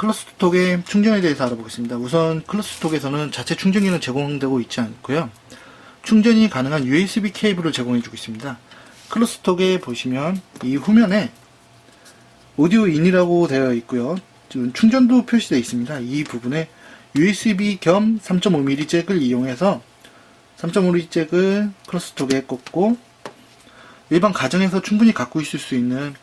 클러스톡의 충전에 대해서 알아보겠습니다. 우선 클러스톡에서는 자체 충전기는 제공되고 있지 않고요. 충전이 가능한 USB 케이블을 제공해주고 있습니다. 클러스톡에 보시면 이 후면에 오디오 인이라고 되어 있고요. 충전도 표시되어 있습니다. 이 부분에 USB 겸 3.5mm 잭을 이용해서 3.5mm 잭을 클러스톡에 꽂고 일반 가정에서 충분히 갖고 있을 수 있는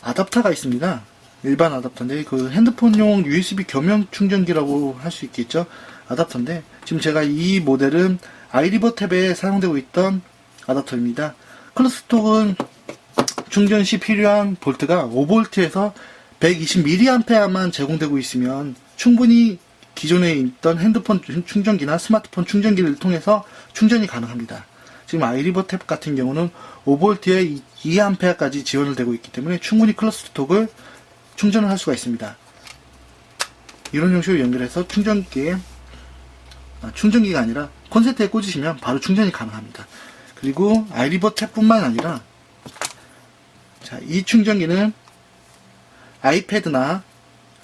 아답터가 있습니다. 일반 아답터인데 그 핸드폰용 USB 겸용 충전기라고 할 수 있겠죠. 아답터인데 지금 제가 이 모델은 아이리버 탭에 사용되고 있던 아답터입니다. 클러스톡은 충전 시 필요한 볼트가 5V에서 120mAh만 제공되고 있으면 충분히 기존에 있던 핸드폰 충전기나 스마트폰 충전기를 통해서 충전이 가능합니다. 지금 아이리버 탭 같은 경우는 5V에 2A까지 지원을 되고 있기 때문에 충분히 클러스톡을 충전을 할 수가 있습니다. 이런 형식으로 연결해서 충전기에 아, 충전기가 아니라 콘센트에 꽂으시면 바로 충전이 가능합니다. 그리고 아이리버 탭뿐만 아니라 자, 이 충전기는 아이패드나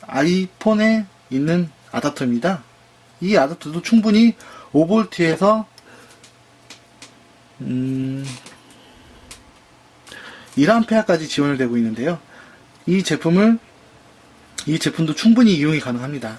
아이폰에 있는 아답터입니다. 이 아답터도 충분히 5V에서 음, 1A까지 지원을 되고 있는데요. 이 제품을 이 제품도 충분히 이용이 가능합니다.